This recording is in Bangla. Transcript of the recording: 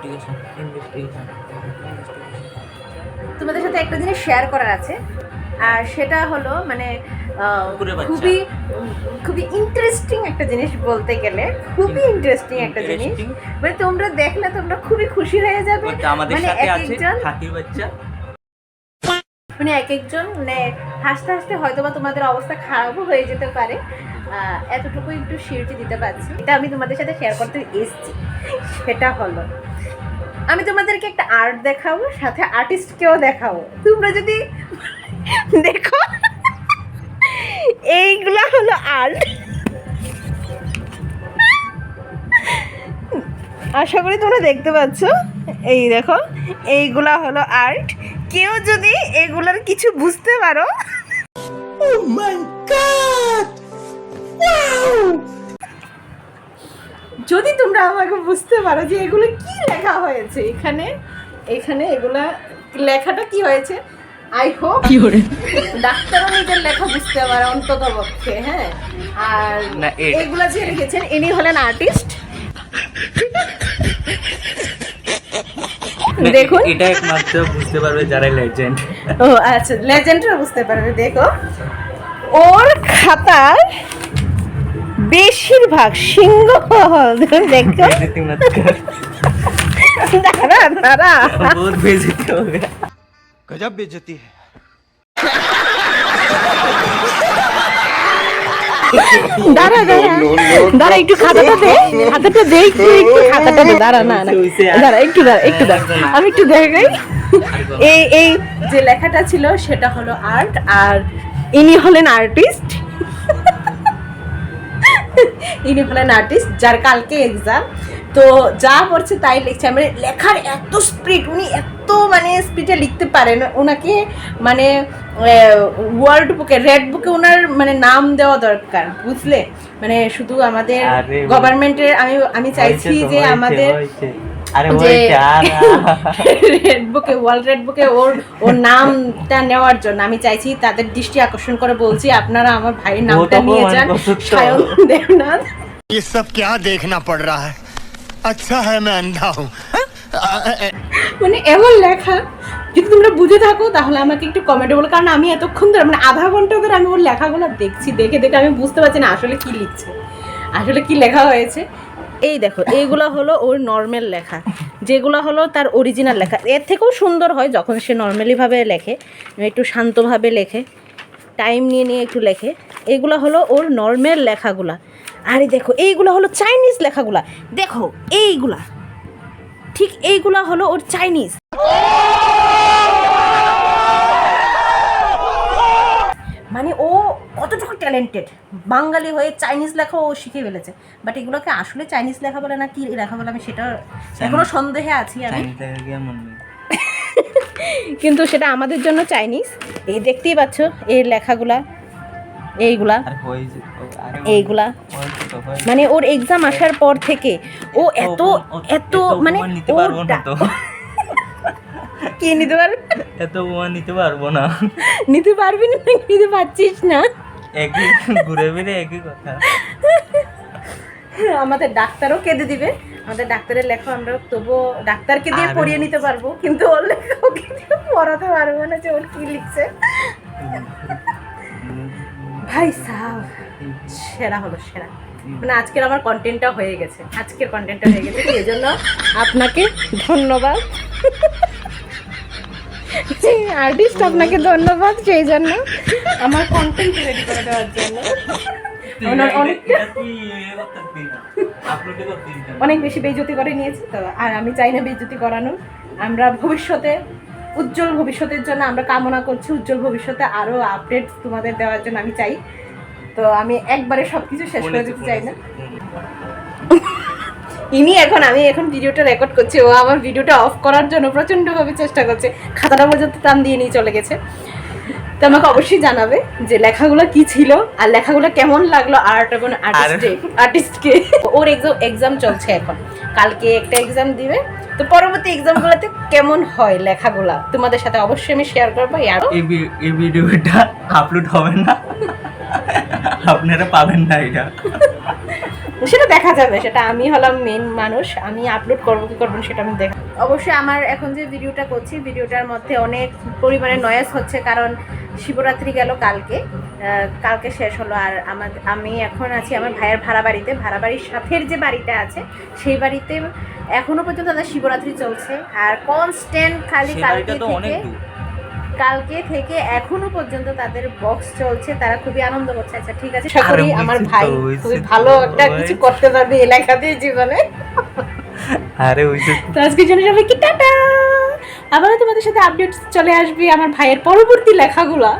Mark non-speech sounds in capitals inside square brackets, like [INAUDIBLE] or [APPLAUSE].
ইনভেস্টিগেশন ইনভেস্টিগেশন তোমাদের সাথে একটা জিনিস শেয়ার করার আছে আর সেটা হলো মানে। খুবই খুবই ইন্টারেস্টিং একটা জিনিস বলতে গেলে খুবই ইন্টারেস্টিং একটা জিনিস। মানে তোমরা দেখলে তোমরা খুবই খুশি হয়ে যাবে। মানে এক আছে একজন বাচ্চা। মানে এক একজন মানে হাসতে হাসতে হয়তো বা তোমাদের অবস্থা খারাপও হয়ে যেতে পারে। এতটুকু একটু শিরটি দিতে পারছি। এটা আমি তোমাদের সাথে শেয়ার করতে এসছি। সেটা হলো আমি তোমাদেরকে একটা আর্ট দেখাবো, সাথে আর্টিস্টকেও দেখাবো। তোমরা যদি দেখো, এইগুলা হলো আর্ট আশা করি তোমরা দেখতে পাচ্ছ। এই দেখো, এইগুলা হলো আর্ট কেউ যদি এগুলোর কিছু বুঝতে পারো যদি তোমরা আমাকে বুঝতে পারো যে এগুলো কি লেখা হয়েছে এখানে এখানে এগুলা লেখাটা কি হয়েছে? আই হোপ ডাক্তারও নিজের লেখা বুঝতে পারে অন্তত পক্ষে হ্যাঁ? আর এগুলা যে লিখেছেন ইনি হলেন আর্টিস্ট দেখুন। এটা একমাত্র বুঝতে পারবে যারা লেজেন্ড ও আচ্ছা লেজেন্ডরা বুঝতে পারবে দেখো। ওর খাতার বেশিরভাগ সিংহ দাঁড়া দাঁড়া। দাঁড়া দাঁড়া। একটু খাতাটা দে। খাতাটা একটু দাঁড়া না দাঁড়া একটু একটু আমি একটু এই এই যে লেখাটা ছিল সেটা হলো আর্ট আর ইনি হলেন আর্টিস্ট ইনি হলেন আর্টিস্ট যার কালকে এক্সাম তো যা পড়ছে তাই লিখছে। মানে লেখার এত স্পিড উনি এত মানে স্পিডে লিখতে পারেন। ওনাকে মানে ওয়ার্ল্ড বুকে রেড বুকে ওনার মানে নাম দেওয়া দরকার বুঝলে? মানে শুধু আমাদের গভর্নমেন্টের আমি আমি চাইছি যে আমাদের। আরে যে হয়েছে আর রেড বুকে ওয়ার্ল্ড রেড বুকে ওর ওর নামটা নেওয়ার জন্য আমি চাইছি তাদের দৃষ্টি আকর্ষণ করে বলছি আপনারা আমার ভাইয়ের নামটা তো নিয়ে প্রমাণ যান করছো তো। সায়ন দেবনাথ ये सब क्या देखना पड़ रहा है अच्छा है मैं अंधा हूँ মানে এমন লেখা যদি তোমরা বুঝে থাকো তাহলে আমাকে একটু কমেন্টে বলো কারণ আমি এতক্ষণ ধরে মানে আধা ঘন্টা ধরে আমি ওর লেখাগুলো দেখছি দেখে দেখে আমি বুঝতে পারছি না আসলে কি লিখছে আসলে কি লেখা হয়েছে এই দেখো, এইগুলো হলো ওর নর্মাল লেখা। যেগুলো হলো তার অরিজিনাল লেখা। এর থেকেও সুন্দর হয় যখন সে নর্মালিভাবে লেখে, একটু শান্তভাবে লেখে টাইম নিয়ে নিয়ে একটু লেখে। এগুলো হলো ওর নর্মাল লেখাগুলা। আরে দেখো, এইগুলো হলো চাইনিজ লেখাগুলা। দেখো, এইগুলা। ঠিক এইগুলা হলো ওর চাইনিজ মানে ও ট্যালেন্টেড বাঙালি হয়ে চাইনিজ লেখা ও শিখে ফেলেছে। বাট এগুলোকে আসলে চাইনিজ লেখা বলে না কি লেখা বলে আমি সেটা এখনও সন্দেহে আছি আমি। [LAUGHS] কিন্তু সেটা আমাদের জন্য চাইনিজ এই দেখতেই পাচ্ছ এই লেখাগুলা এইগুলা। এইগুলা। মানে ওর এক্সাম আসার পর থেকে ও এত এত মানে নিতে ওর [LAUGHS] কি নিতে পারবে? এত নিতে পারব না। নিতে পারবি না নিতে পারছিস না। একই [LAUGHS] ঘুরে ফিরে একই কথা। [LAUGHS] আমাদের ডাক্তারও কেঁদে দিবে। আমাদের ডাক্তারের লেখা আমরা তবুও ডাক্তারকে দিয়ে পড়িয়ে নিতে পারব কিন্তু ওর লেখা পড়াতে পারব না যে ওর কি লিখছে। [LAUGHS] ভাই সাহ সেরা হলো সেরা। মানে আজকের আমার কন্টেন্টটা হয়ে গেছে। আজকের কন্টেন্টটা হয়ে গেছে এই জন্য আপনাকে ধন্যবাদ। আর্টিস্ট আপনাকে ধন্যবাদ সেই জন্য। আমার কন্টেন্ট রেডি করে দেওয়ার জন্য। অনেক- বেশি বেইজ্জতি করে নিয়েছি তো আর আমি চাই না বেইজ্জতি করানোর। আমরা ভবিষ্যতে উজ্জ্বল ভবিষ্যতের জন্য আমরা কামনা করছি উজ্জ্বল ভবিষ্যতে আরও আপডেট তোমাদের দেওয়ার জন্য আমি চাই। তো আমি একবারে সব কিছু শেষ করে দিতে চাই না। ইনি এখন আমি এখন ভিডিওটা রেকর্ড করছি ও আমার ভিডিওটা অফ করার জন্য প্রচণ্ডভাবে চেষ্টা করছে। খাতাটা পর্যন্ত টান দিয়ে নিয়ে চলে গেছে। তো আমাকে অবশ্যই জানাবে যে লেখাগুলো কি ছিল আর লেখাগুলো কেমন লাগল আর্ট এবং আর্টিস্টে আর্টিস্টকে ওর এক্সাম এক্সাম চলছে এখন। কালকে একটা এক্সাম দিবে। তো পরবর্তী এক্সামগুলোতে কেমন হয় লেখাগুলা? তোমাদের সাথে অবশ্যই আমি শেয়ার করব। এই ভিডিওটা আপলোড হবে না। আপনারা পাবেন না এটা। সেটা দেখা যাবে সেটা আমি হলাম মেন মানুষ আমি আপলোড করব কি করব সেটা আমি দেখ অবশ্যই আমার এখন যে ভিডিওটা করছি ভিডিওটার মধ্যে অনেক পরিমাণে নয়েস হচ্ছে কারণ শিবরাত্রি গেল কালকে কালকে শেষ হলো আর আমার আমি এখন আছি আমার ভাইয়ের ভাড়া বাড়িতে। ভাড়া বাড়ির সাথের যে বাড়িটা আছে সেই বাড়িতে এখনও পর্যন্ত তাদের শিবরাত্রি চলছে আর কনস্ট্যান্ট খালি কালকে তো অনেক থেকে কালকে থেকে এখনও পর্যন্ত তাদের বক্স চলছে তারা খুবই আনন্দ করছে। আচ্ছা ঠিক আছে আশা করি আমার ভাই খুবই ভালো একটা কিছু করতে পারবে এলাকাতে জীবনে। আরে ওই যে তো আজকের জন্য সবাই কি টাটা! আবারও তোমাদের সাথে আপডেট চলে আসবে আমার ভাইয়ের পরবর্তী লেখাগুলা।